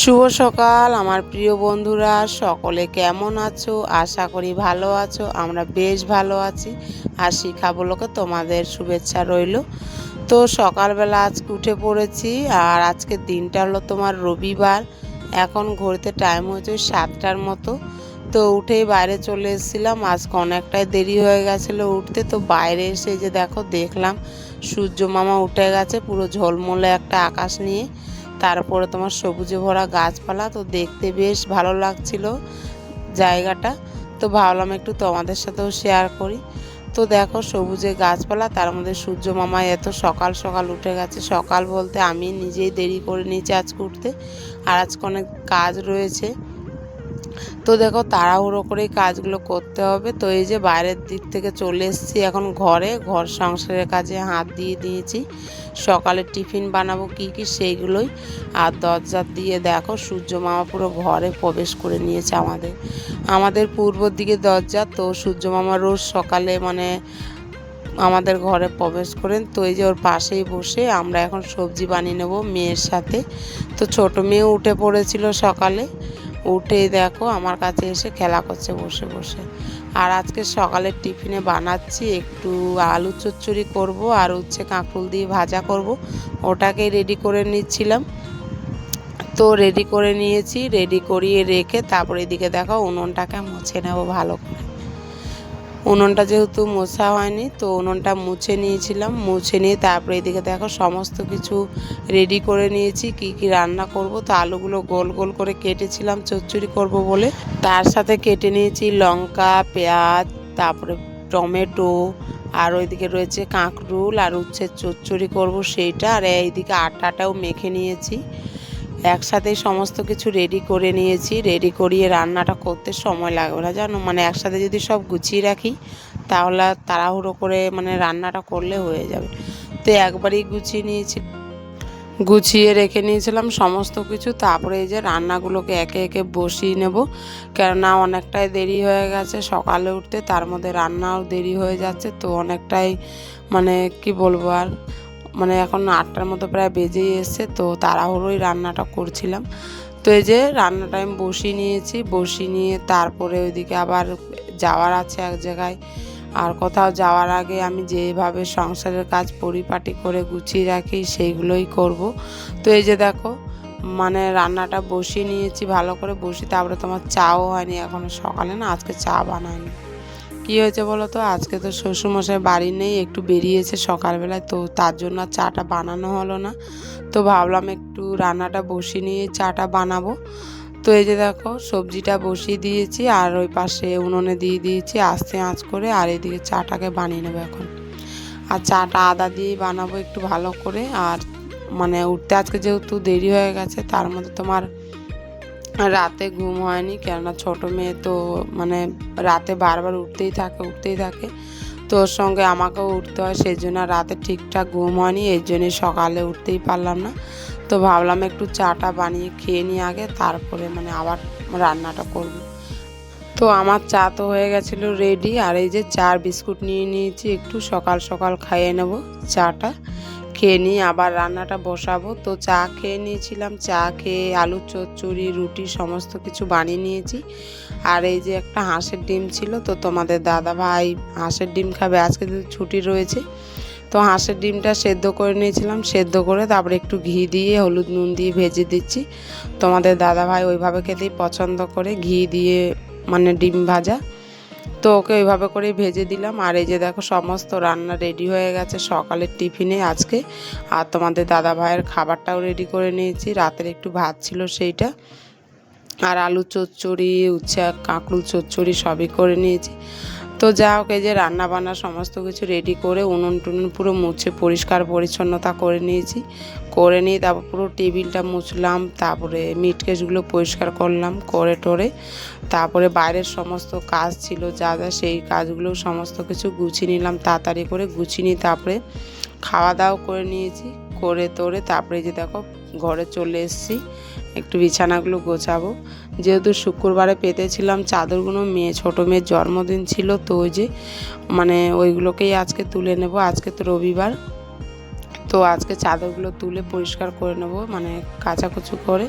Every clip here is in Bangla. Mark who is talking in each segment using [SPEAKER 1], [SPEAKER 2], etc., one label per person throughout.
[SPEAKER 1] শুভ সকাল, আমার প্রিয় বন্ধুরা, সকলে কেমন আছো? আশা করি ভালো আছো, আমরা বেশ ভালো আছি। আর শিখা বলোকে তোমাদের শুভেচ্ছা রইল। তো সকালবেলা আজকে উঠে পড়েছি, আর আজকে দিনটা হলো তোমার রবিবার। এখন ঘড়িতে টাইম হয়েছে সাতটার মতো। তো উঠেই বাইরে চলে এসেছিলাম, আজকে অনেকটাই দেরি হয়ে গেছিল উঠতে। তো বাইরে এসে যে দেখো, দেখলাম সূর্য মামা উঠে গেছে, পুরো ঝলমলে একটা আকাশ নিয়ে। তারপরে তোমার সবুজে ভরা গাছপালা, তো দেখতে বেশ ভালো লাগছিল জায়গাটা। তো ভাবলাম একটু তোমাদের সাথেও শেয়ার করি। তো দেখো সবুজে গাছপালা, তার মধ্যে সূর্য মামা এত সকাল সকাল উঠে গেছে। সকাল বলতে আমি নিজেই দেরি করে নিয়েছি আজকে উঠতে। আর আজকে অনেক কাজ রয়েছে। তো দেখো তাড়াহুড়ো করেই কাজগুলো করতে হবে। তো এই যে বাইরের দিক থেকে চলে এসেছি এখন ঘরে, ঘর সংসারের কাজে হাত দিয়ে দিয়েছি। সকালে টিফিন বানাবো কি কি সেইগুলোই। আর দরজা দিয়ে দেখো সূর্য মামা পুরো ঘরে প্রবেশ করে নিয়েছে আমাদের। আমাদের পূর্ব দিকে দরজা, তো সূর্য মামা রোজ সকালে মানে আমাদের ঘরে প্রবেশ করেন। তো এই যে ওর পাশেই বসে আমরা এখন সবজি বানিয়ে নেব মেয়ের সাথে। তো ছোট মেয়ে উঠে পড়েছিল সকালে। উঠে দেখো, আমার কাছে এসে খেলা করছে বসে বসে। আর আজকে সকালের টিফিনে বানাচ্ছি একটু আলু চচ্চড়ি করব আর হচ্ছে কাঁকুল দিয়ে ভাজা করব। ওটাকে রেডি করে নিচ্ছিলাম। তো রেডি করে নিয়েছি রেডি করিয়ে রেখে তারপরে এদিকে দেখো উনুনটাকে মুছে নেব ভালো করে। উনুনটা যেহেতু মোছা হয়নি, তো উনুনটা মুছে নিয়েছিলাম। মুছে নিয়ে তারপরে এদিকে দেখো সমস্ত কিছু রেডি করে নিয়েছি, কি কি রান্না করব। তো আলুগুলো গোল গোল করে কেটেছিলাম, চচ্চড়ি করব বলে। তার সাথে কেটে নিয়েছি লঙ্কা, পেঁয়াজ, তারপরে টমেটো, আর ওইদিকে রয়েছে কাঁকরুল, আর উচ্ছে চচ্চড়ি করব সেইটা। আর এইদিকে আটাটাও মেখে নিয়েছি। একসাথেই সমস্ত কিছু রেডি করে নিয়েছি রেডি করিয়ে রান্নাটা করতে সময় লাগবে না জানো মানে একসাথে যদি সব গুছিয়ে রাখি, তাহলে তাড়াহুড়ো করে মানে রান্নাটা করলে হয়ে যাবে। তো একবারই গুছিয়ে নিয়েছি। গুছিয়ে রেখে নিয়েছিলাম সমস্ত কিছু, তারপরে এই যে রান্নাগুলোকে একে একে বসিয়ে নেব। কেননা অনেকটাই দেরি হয়ে গেছে সকালে উঠতে, তার মধ্যে রান্নাও দেরি হয়ে যাচ্ছে, তো অনেকটাই মানে কি বলব আর মানে এখন আটটার মতো প্রায় বেজেই এসছে, তো তাড়াহুড়োই রান্নাটা করছিলাম। তো এই যে রান্নাটা আমি বসিয়ে নিয়েছি, বসিয়ে নিয়ে তারপরে ওইদিকে আবার যাওয়ার আছে এক জায়গায়। আর কোথাও যাওয়ার আগে আমি যেভাবে সংসারের কাজ পরিপাটি করে গুছিয়ে রাখি সেইগুলোই করব। তো এই যে দেখো মানে রান্নাটা বসিয়ে নিয়েছি, ভালো করে বসি তারপরে তোমার চাও হয়নি এখনও সকালে না, আজকে চা বানায়নি কী হয়েছে বলো তো? আজকে তো শ্বশুরমশাই বাড়ি নেই, একটু বেরিয়েছে সকালবেলায়, তো তার জন্য চাটা বানানো হলো না। তো ভাবলাম একটু রান্নাটা বসিয়ে নিয়ে চাটা বানাবো। তো এই যে দেখো, সবজিটা বসিয়ে দিয়েছি, আর ওই পাশে উনুনে দিয়ে দিয়েছি আস্তে আঁচ করে, আর এদিকে চাটাকে বানিয়ে নেব এখন। আর চাটা আদা দিয়েই বানাবো একটু ভালো করে, আর মানে উঠতে আজকে যেহেতু দেরি হয়ে গেছে, তার মধ্যে তোমার রাতে ঘুম হয়নি, কেননা ছোটো মেয়ে তো মানে রাতে বারবার উঠতেই থাকে উঠতেই থাকে। তো ওর সঙ্গে আমাকেও উঠতে হয়, সেই জন্য রাতে ঠিকঠাক ঘুম হয়নি, এই জন্যই সকালে উঠতেই পারলাম না। তো ভাবলাম একটু চাটা বানিয়ে খেয়ে নিই আগে, তারপরে মানে আবার রান্নাটা করব। তো আমার চা তো হয়ে গেছিল রেডি আর এই যে চার বিস্কুট নিয়ে নিয়েছি, একটু সকাল সকাল খাইয়ে নেব চাটা। খেয়ে নিয়ে আবার রান্নাটা বসাবো। তো চা খেয়ে নিয়েছিলাম, চা খেয়ে আলু, চচ্চড়ি, রুটি সমস্ত কিছু বানিয়ে নিয়েছি। আর এই যে একটা হাঁসের ডিম ছিল, তো তোমাদের দাদা ভাই হাঁসের ডিম খাবে, আজকে তো ছুটি রয়েছে, তো হাঁসের ডিমটা সেদ্ধ করে নিয়েছিলাম, সেদ্ধ করে তারপরে একটু ঘি দিয়ে হলুদ নুন দিয়ে ভেজে দিচ্ছি। তোমাদের দাদা ভাই ওইভাবে খেতেই পছন্দ করে, ঘি দিয়ে মানে ডিম ভাজা। তো ওকে ওইভাবে করে ভেজে দিলাম। আর এই যে দেখো সমস্ত রান্না রেডি হয়ে গেছে সকালের টিফিনে আজকে। আর তোমাদের দাদা ভাইয়ের খাবারটাও রেডি করে নিয়েছি। রাতের একটু ভাত ছিল সেইটা। আর আলু চচ্চড়ি, উচ্ছে, কাঁকড়ুল চচ্চড়ি সবই করে নিয়েছি। তো যা হোক, এই যে রান্না বান্না সমস্ত কিছু রেডি করে উনুন টুনুন পুরো মুছে পরিষ্কার পরিচ্ছন্নতা করে নিয়েছি। করে নিয়ে তারপর পুরো টেবিলটা মুছলাম, তারপরে মিট কেসগুলো পরিষ্কার করলাম, করে টোরে। তারপরে বাইরের সমস্ত কাজ ছিল যা যা, সেই কাজগুলো সমস্ত কিছু গুছিয়ে নিলাম, তাড়াতাড়ি করে গুছিয়ে নিয়ে তারপরে খাওয়া দাওয়া করে নিয়েছি। করে তোরে তারপরে যে দেখো, ঘরে চলে এসেছি। একটু বিছানাগুলো গোছাবো। যেহেতু শুক্রবারে পেতেছিলাম চাদরগুলো, মেয়ে, ছোটো মেয়ের জন্মদিন ছিল তো ওই যে মানে ওইগুলোকেই আজকে তুলে নেব। আজকে তো রবিবার, তো আজকে চাদরগুলো তুলে পরিষ্কার করে নেব মানে কাচাকুচু করে।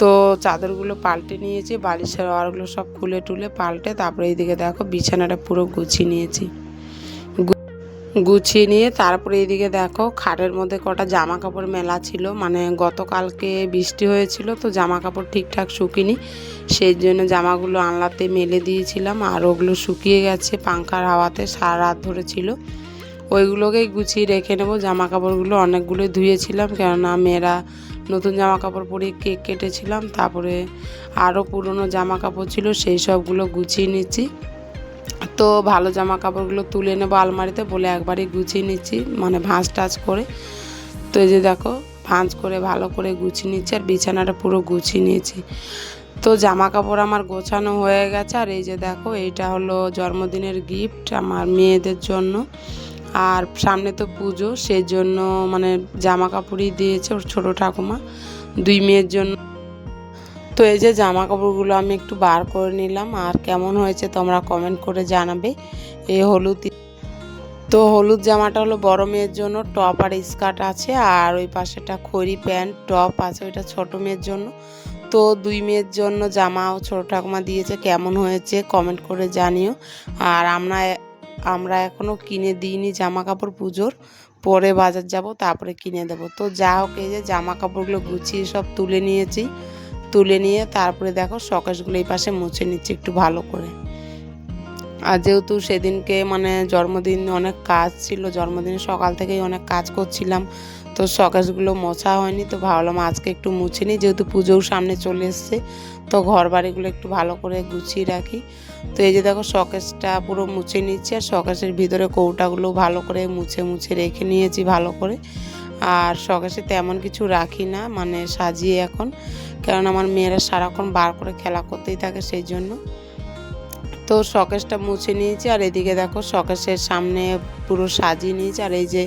[SPEAKER 1] তো চাদরগুলো পাল্টে নিয়েছি, বালিশের ওয়ারগুলো সব খুলে টুলে পাল্টে, তারপরে এইদিকে দেখো বিছানাটা পুরো গুছিয়ে নিয়েছি। গুছিয়ে নিয়ে তারপরে এদিকে দেখো খাটের মধ্যে কটা জামা কাপড় মেলা ছিল। মানে গতকালকে বৃষ্টি হয়েছিল তো জামা কাপড় ঠিকঠাক শুকিনি। সেই জন্য জামাগুলো আনলাতে মেলে দিয়েছিলাম আর ওগুলো শুকিয়ে গেছে পাংখার হাওয়াতে সারা রাত ধরে ছিল। ওইগুলোকেই গুছিয়ে রেখে নেব। জামা কাপড়গুলো অনেকগুলো ধুয়েছিলাম কেননা মেয়েরা নতুন জামা কাপড় পরে কেক কেটেছিলাম। তারপরে আরও পুরনো জামা কাপড় ছিল, সেই সবগুলো গুছিয়ে নিচ্ছি। তো ভালো জামা কাপড়গুলো তুলে নেব আলমারিতে বলে একবারই গুছিয়ে নিচ্ছি মানে ভাঁজ টাজ করে। তো এই যে দেখো, ভাঁজ করে, ভালো করে গুছিয়ে নিচ্ছি আর বিছানাটা পুরো গুছিয়ে নিয়েছি। তো জামা কাপড় আমার গোছানো হয়ে গেছে আর এই যে দেখো এইটা হলো জন্মদিনের গিফট আমার মেয়েদের জন্য। আর সামনে তো পুজো সেই জন্য মানে জামা কাপড়ই দিয়েছে ওর ছোটো ঠাকুমা। দুই মেয়ের জন্য তো এই যে জামা কাপড়গুলো আমি একটু বার করে নিলাম, আর কেমন হয়েছে তোমরা কমেন্ট করে জানাবে। এই হলুদ তো হলুদ জামাটা হলো বড় মেয়ের জন্য, টপ আর স্কার্ট আছে, আর ওই পাশেটা খড়ি প্যান্ট, টপ আছে ওইটা ছোট মেয়ের জন্য। তো দুই মেয়ের জন্য জামাও ছোট ঠাকুমা দিয়েছে, কেমন হয়েছে কমেন্ট করে জানিও। আর আমরা আমরা এখনও কিনে দিইনি জামা কাপড় পুজোর, পরে বাজার যাব, তারপরে কিনে দেব। তো যা হোক এই যে জামা কাপড়গুলো গুছিয়ে সব তুলে নিয়েছি। তুলে নিয়ে তারপরে দেখো শকেশগুলো এই পাশে মুছে নিচ্ছি একটু ভালো করে। আর যেহেতু সেদিনকে মানে জন্মদিন অনেক কাজ ছিল, জন্মদিনে সকাল থেকেই অনেক কাজ করছিলাম, তো শকেশগুলো মোছা হয়নি, তো ভাবলাম আজকে একটু মুছে নিই, যেহেতু পুজোও সামনে চলে এসছে, তো ঘর বাড়িগুলো একটু ভালো করে গুছিয়ে রাখি। তো এই যে দেখো শকেসটা পুরো মুছে নিচ্ছি, আর শকেসের ভিতরে কৌটাগুলো ভালো করে মুছে মুছে রেখে নিয়েছি ভালো করে। আর শকেসে তেমন কিছু রাখি না মানে সাজিয়ে এখন। কারণ আমার মেয়েরা সারাক্ষণ বার করে খেলা করতেই থাকে সেই জন্য। তো শকেসটা মুছে নিয়েছি আর এদিকে দেখো শকেসের সামনে পুরো সাজিয়ে নিয়েছি আর এই যে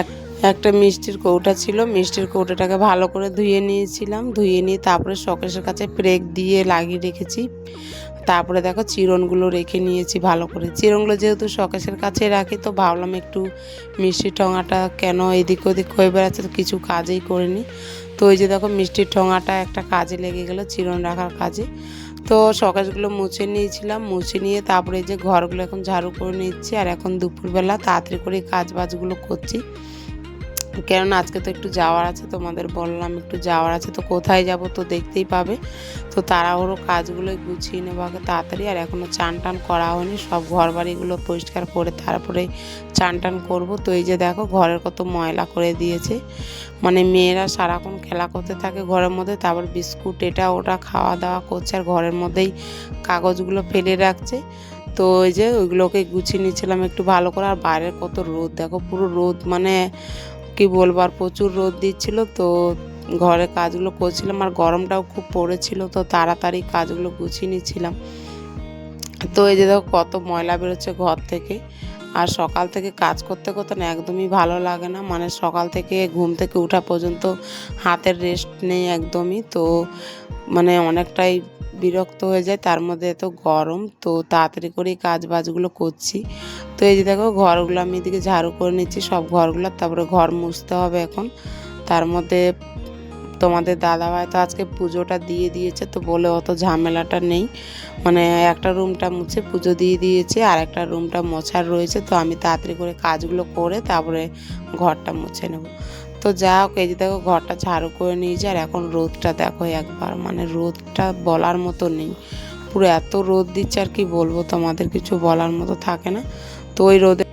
[SPEAKER 1] এক, একটা মিষ্টির কৌটা ছিল, মিষ্টির কৌটাটাকে ভালো করে ধুয়ে নিয়েছিলাম, ধুয়ে নিয়ে তারপরে শকেশের কাছে প্রেক দিয়ে লাগিয়ে রেখেছি। তারপরে দেখো চিরনগুলো রেখে নিয়েছি ভালো করে। চিরনগুলো যেহেতু শকেসের কাছে রাখি, তো ভাবলাম একটু মিষ্টির ঠোঙাটা কেন এদিক ওদিক হয়ে বেড়াচ্ছে তো কিছু কাজেই করিনি। তো ওই যে দেখো মিষ্টির ঠোঙাটা একটা কাজে লেগে গেলো, চিরন রাখার কাজে। তো সকাশগুলো মুছে নিয়েছিলাম, মুছে নিয়ে তারপরে যে ঘরগুলো এখন ঝাড়ু করে নিচ্ছি, আর এখন দুপুরবেলা তাড়াতাড়ি করে কাজ বাজগুলো করছি। কেননা আজকে তো একটু যাওয়ার আছে, তোমাদের বললাম একটু যাওয়ার আছে, তো কোথায় যাব তো দেখতেই পাবে। তো তাড়াহুড়ো কাজগুলো গুছিয়ে নেব আগে তাড়াতাড়ি, আর এখনও চান টান করা হয়নি, সব ঘর বাড়িগুলো পরিষ্কার করে তারপরে চান টান করব। তো এই যে দেখো, ঘরের কত ময়লা করে দিয়েছে। মানে মেয়েরা সারাক্ষণ খেলা করতে থাকে ঘরের মধ্যে, তারপর বিস্কুট এটা ওটা খাওয়া দাওয়া করছে, আর ঘরের মধ্যেই কাগজগুলো ফেলে রাখছে। তো ওই যে ওইগুলোকে গুছিয়ে নিচ্ছিলাম একটু ভালো করে, আর বাইরের কত রোদ, দেখো পুরো রোদ মানে কি বলব, আর প্রচুর রোদ দিচ্ছিল তো ঘরে কাজগুলো করছিলাম আর গরমটাও খুব পড়েছিল তো তাড়াতাড়ি কাজগুলো গুছিয়ে নিচ্ছিলাম। তো এই যে দেখো কত ময়লা বেরোচ্ছে ঘর থেকে। আর সকাল থেকে কাজ করতে করতে না একদমই ভালো লাগে না। মানে সকাল থেকে ঘুম থেকে ওঠা পর্যন্ত হাতের রেস্ট নেই একদমই। তো মানে অনেকটাই বিরক্ত হয়ে যায়, তার মধ্যে এত গরম, তো তাড়াতাড়ি করেই কাজ বাজগুলো করছি। তো এই যে দেখো, ঘরগুলো আমি এদিকে ঝাড়ু করে নিচ্ছি, সব ঘরগুলো, তারপরে ঘর মুছতে হবে এখন। তার মধ্যে তোমাদের দাদাভাই তো আজকে পুজোটা দিয়ে দিয়েছে, তো বলে অত ঝামেলাটা নেই। মানে একটা রুমটা মুছে পুজো দিয়ে দিয়েছে, আর একটা রুমটা মোছার রয়েছে, তো আমি তাড়াতাড়ি করে কাজগুলো করে তারপরে ঘরটা মুছে নেব। তো যা হোক এই যে দেখো ঘরটা ঝাড়ু করে নিয়েছে, আর এখন রোদটা দেখো একবার মানে রোদটা বলার মতো নেই। পুরো এত রোদ দিচ্ছে আর কি বলব তোমাদের, কিছু বলার মতো থাকে না। তো ওই রোদে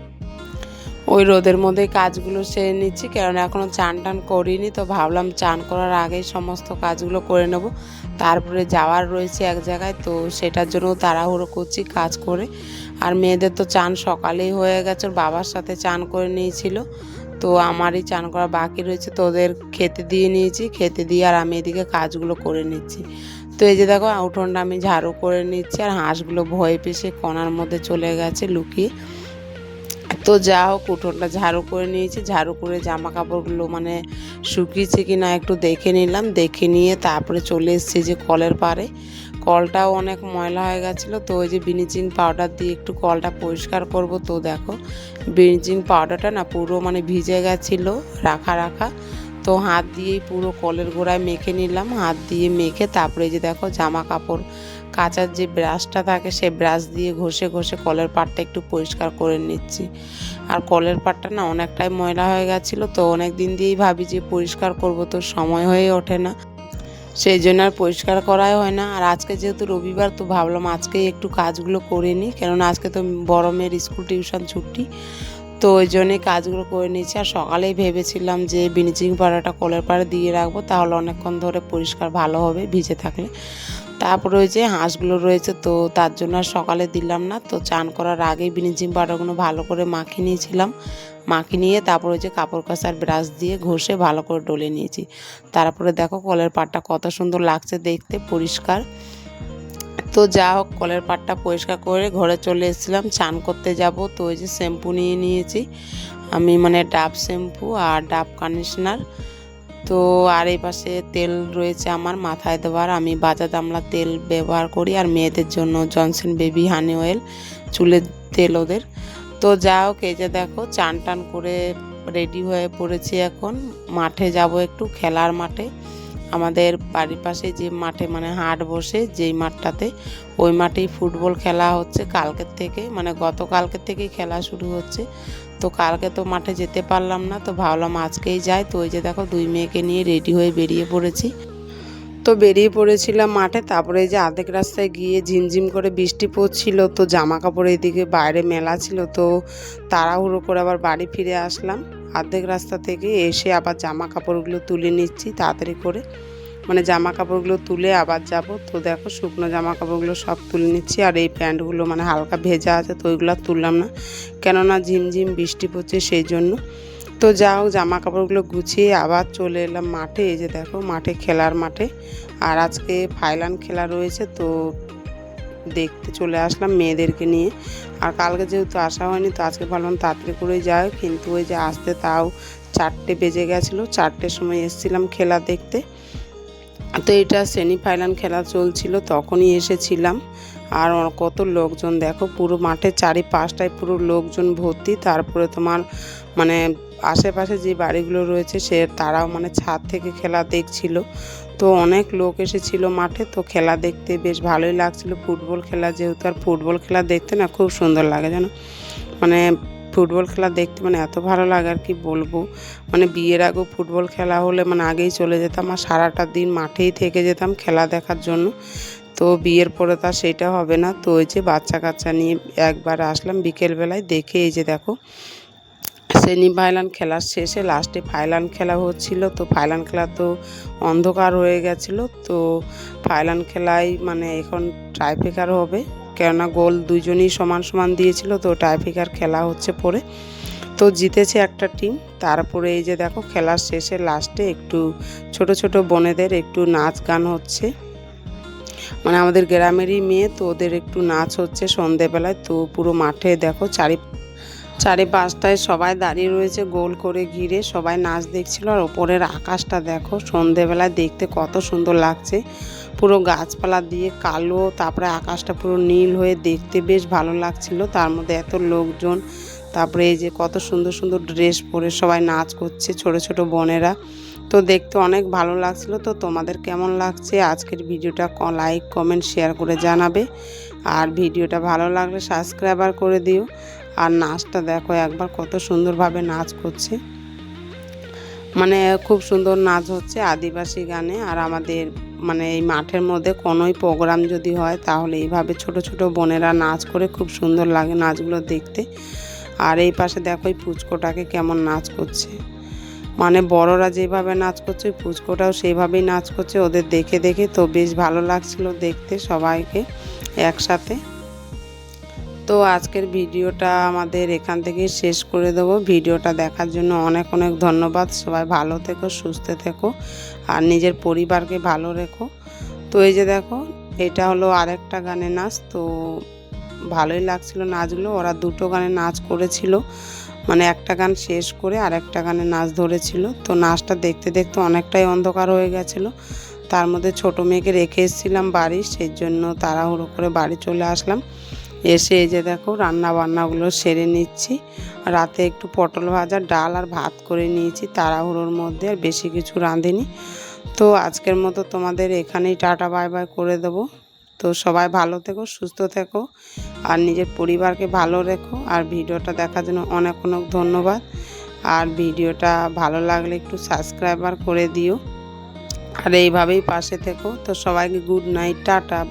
[SPEAKER 1] ওই রোদের মধ্যেই কাজগুলো সেরে নিচ্ছি কারণ এখনও চান টান করিনি, তো ভাবলাম চান করার আগেই সমস্ত কাজগুলো করে নেব। তারপরে যাওয়ার রয়েছে এক জায়গায়, তো সেটার জন্য তাড়াহুড়ো করছি কাজ করে। আর মেয়েদের তো চান সকালেই হয়ে গেছে বাবার সাথে চান করে নিয়েছিল। তো আমারই চান করা বাকি রয়েছে, তো ওদের খেতে দিয়ে নিয়েছি, খেতে দিয়ে আর আমি এদিকে কাজগুলো করে নিচ্ছি। তো এই যে দেখো, উঠোনটা আমি ঝাড়ু করে নিচ্ছি আর হাঁসগুলো ভয় পেশে কণার মধ্যে চলে গেছে লুকিয়ে। তো যা হোক, উঠোনটা ঝাড়ু করে নিয়েছি, ঝাড়ু করে জামা কাপড়গুলো মানে শুকিয়েছে কি না একটু দেখে নিলাম, দেখে নিয়ে তারপরে চলে এসেছি যে কলের পাড়ে। কলটাও অনেক ময়লা হয়ে গেছিল, তো ওই যে ব্লিচিং পাউডার দিয়ে একটু কলটা পরিষ্কার করব। তো দেখো ব্লিচিং পাউডারটা না পুরো মানে ভিজে গেছিল, রাখা রাখা। তো হাত দিয়েই পুরো কলের গোড়ায় মেখে নিলাম, হাত দিয়ে মেখে তারপরে যে দেখো জামা কাপড় কাচার যে ব্রাশটা থাকে সে ব্রাশ দিয়ে ঘষে ঘষে কলের পাটটা একটু পরিষ্কার করে নিচ্ছি। আর কলের পাটটা না অনেকটাই ময়লা হয়ে গেছিল, তো অনেক দিন দিয়েই ভাবি যে পরিষ্কার করব, তো সময় হয়ে ওঠে না। সেই জন্য আর পরিষ্কার করাই হয় না। আর আজকে যেহেতু রবিবার, তো ভাবলাম আজকেই একটু কাজগুলো করে নিই। কেননা আজকে তো বড় মেয়ের স্কুল টিউশন ছুটি, তো ওই জন্যে কাজগুলো করে নিয়েছি। আর সকালেই ভেবেছিলাম যে ব্লিচিং পাউডারটা কলের পাড়ে দিয়ে রাখব, তাহলে অনেকক্ষণ ধরে পরিষ্কার ভালো হবে ভিজে থাকলে। তারপরে ওই যে হাঁসগুলো রয়েছে, তো তার জন্য আর সকালে দিলাম না। তো চান করার আগেই ব্লিচিং পাউডারগুলো ভালো করে মাখিয়ে নিয়েছিলাম। মাখিয়ে নিয়ে তারপর যে কাপড় কাচার ব্রাশ দিয়ে ঘষে ভালো করে ডলে নিয়েছি। তারপরে দেখো কলের পাটটা কত সুন্দর লাগছে দেখতে, পরিষ্কার। তো যা হোক, কলের পাটটা পরিষ্কার করে ঘরে চলে এসেছিলাম। চান করতে যাব, তো ওই যে শ্যাম্পু নিয়ে নিয়েছি। আমি মানে ডাব শ্যাম্পু আর ডাব কন্ডিশনার তো আর এই পাশে তেল রয়েছে আমার মাথায় দেওয়ার। আমি বাজাজ আমলা তেল ব্যবহার করি আর মেয়েদের জন্য জনসন বেবি হানি অয়েল, চুলের তেল ওদের। তো যা হোক, এই যে দেখো চান টান করে রেডি হয়ে পড়েছি এখন। মাঠে যাব একটু খেলার মাঠে। আমাদের বাড়ির পাশে যে মাঠে মানে হাট বসে, যেই মাঠটাতে, ওই মাঠেই ফুটবল খেলা হচ্ছে কালকের থেকে। মানে গতকালকের থেকেই খেলা শুরু হচ্ছে। তো কালকে তো মাঠে যেতে পারলাম না, তো ভাবলাম আজকেই যাই। তো ওই যে দেখো, দুই মেয়েকে নিয়ে রেডি হয়ে বেরিয়ে পড়েছি। তো বেরিয়ে পড়েছিলাম মাঠে, তারপরে যে আধেক রাস্তায় গিয়ে ঝিমঝিম করে বৃষ্টি পড়ছিল, তো জামা কাপড় এদিকে বাইরে মেলা ছিল, তো তাড়াহুড়ো করে আবার বাড়ি ফিরে আসলাম। অর্ধেক রাস্তা থেকে এসে আবার জামা কাপড়গুলো তুলে নিচ্ছি তাড়াতাড়ি করে। মানে জামা কাপড়গুলো তুলে আবার যাব। তো দেখো শুকনো জামা কাপড়গুলো সব তুলে নিচ্ছি, আর এই প্যান্টগুলো মানে হালকা ভেজা আছে, তো ওইগুলো তুললাম না। কেননা ঝিমঝিম বৃষ্টি পড়ছে সেই জন্য। তো যা হোক জামা কাপড়গুলো গুছিয়ে আবার চলে এলাম মাঠে। এই যে দেখো, মাঠে খেলার মাঠে। আর আজকে ফাইলান খেলা রয়েছে, তো দেখতে চলে আসলাম মেয়েদেরকে নিয়ে। আর কালকে যেহেতু আসা হয়নি, তো আজকে ভাবলাম তাড়াতাড়ি করে যায় কিন্তু ওই যে আসতে তাও চারটে বেজে গেছিল, চারটের সময় এসেছিলাম খেলা দেখতে। তো এটা সেমিফাইনাল খেলা চলছিল, তখনই এসেছিলাম। আর কত লোকজন, দেখো পুরো মাঠের চারিপাশটায় পুরো লোকজন ভর্তি, তারপরে তোমার মানে আশেপাশে যে বাড়িগুলো রয়েছে সে তারাও মানে ছাদ থেকে খেলা দেখছিল। তো অনেক লোক এসেছিল মাঠে, তো খেলা দেখতে বেশ ভালোই লাগছিল। ফুটবল খেলা যেহেতু, আর ফুটবল খেলা দেখতে না খুব সুন্দর লাগে যেন মানে ফুটবল খেলা দেখতে মানে এত ভালো লাগে আর কি বলব। মানে বিয়ের আগেও ফুটবল খেলা হলে মানে আগেই চলে যেতাম আর সারাটা দিন মাঠেই থেকে যেতাম খেলা দেখার জন্য। তো বিয়ের পরে তা সেটা হবে না। তো ওই যে বাচ্চা কাচ্চা নিয়ে একবার আসলাম বিকেলবেলায় দেখে এই যে দেখো সেমি ফাইনাল খেলার শেষে লাস্টে ফাইনাল খেলা হচ্ছিল, তো ফাইনাল খেলা তো অন্ধকার হয়ে গেছিল, তো ফাইনাল খেলায় মানে এখন ট্রাইফেকার হবে, কেননা গোল দুজনই সমান সমান দিয়েছিল, তো টাইফিকার খেলা হচ্ছে পরে। তো জিতেছে একটা টিম তারপরে এই যে দেখো খেলার শেষে লাস্টে একটু ছোট ছোট বোনেদের একটু নাচ গান হচ্ছে। মানে আমাদের গ্রামেরই মেয়ে, তো ওদের একটু নাচ হচ্ছে সন্ধেবেলায়, তো পুরো মাঠে দেখো চারি চারিপাশটায় সবাই দাঁড়িয়ে রয়েছে, গোল করে ঘিরে সবাই নাচ দেখছিল আর ওপরের আকাশটা দেখো, সন্ধেবেলায় দেখতে কত সুন্দর লাগছে। পুরো গাছপালা দিয়ে কালো, তারপরে আকাশটা পুরো নীল হয়ে দেখতে বেশ ভালো লাগছিল। তার মধ্যে এত লোকজন, তারপরে এই যে কত সুন্দর সুন্দর ড্রেস পরে সবাই নাচ করছে ছোট ছোট বোনেরা। তো দেখতে অনেক ভালো লাগছিল। তো তোমাদের কেমন লাগছে? আজকের ভিডিওটা লাইক, কমেন্ট, শেয়ার করে জানাবে। আর ভিডিওটা ভালো লাগলে সাবস্ক্রাইবার করে দিও। আর নাচটা দেখো, একবার কত সুন্দরভাবে নাচ করছে। মানে খুব সুন্দর নাচ হচ্ছে আদিবাসী গানে। আর আমাদের মানে এই মাঠের মধ্যে কোনোই প্রোগ্রাম যদি হয়, তাহলে এইভাবে ছোট ছোট বোনেরা নাচ করে খুব সুন্দর লাগে নাচগুলো দেখতে। আর এই পাশে দেখো এই পুচকোটাকে কেমন নাচ করছে। মানে বড়রা যেভাবে নাচ করছে, ওই পুচকোটাও সেইভাবেই নাচ করছে। ওদের দেখে দেখে তো বেশ ভালো লাগছিল দেখতে সবাইকে একসাথে। তো আজকের ভিডিওটা আমাদের এখান থেকে শেষ করে দেবো। ভিডিওটা দেখার জন্য অনেক অনেক ধন্যবাদ। সবাই ভালো থেকো, সুস্থ থেকো, আর নিজের পরিবারকে ভালো রেখো। তো এই যে দেখো, এটা হলো আরেকটা গানে নাচ। তো ভালোই লাগছিল নাচগুলো। ওরা দুটো গানে নাচ করেছিল। মানে একটা গান শেষ করে আর একটা গানে নাচ ধরেছিল। তো নাচটা দেখতে দেখতে অনেকটাই অন্ধকার হয়ে গেছিল। তার মধ্যে ছোট মেয়েকে রেখে এসেছিলাম বাড়ি। সেই জন্য তাড়াহুড়ো করে বাড়ি চলে আসলাম। এসে এই যে দেখো রান্না বান্নাগুলো সেরে নিচ্ছি। রাতে একটু পটল ভাজা, ডাল আর ভাত করে নিয়েছি, তাড়াহুড়োর মধ্যে আর বেশি কিছু রাঁধিনি। তো আজকের মতো তোমাদের এখানেই টাটা, বাই বাই করে দেবো। তো সবাই ভালো থেকো, সুস্থ থেকো, আর নিজের পরিবারকে ভালো রেখো। আর ভিডিওটা দেখার জন্য অনেক অনেক ধন্যবাদ। আর ভিডিওটা ভালো লাগলে একটু সাবস্ক্রাইবার করে দিও। আর এইভাবেই পাশে থেকো। তো সবাইকে গুড নাইট টাটা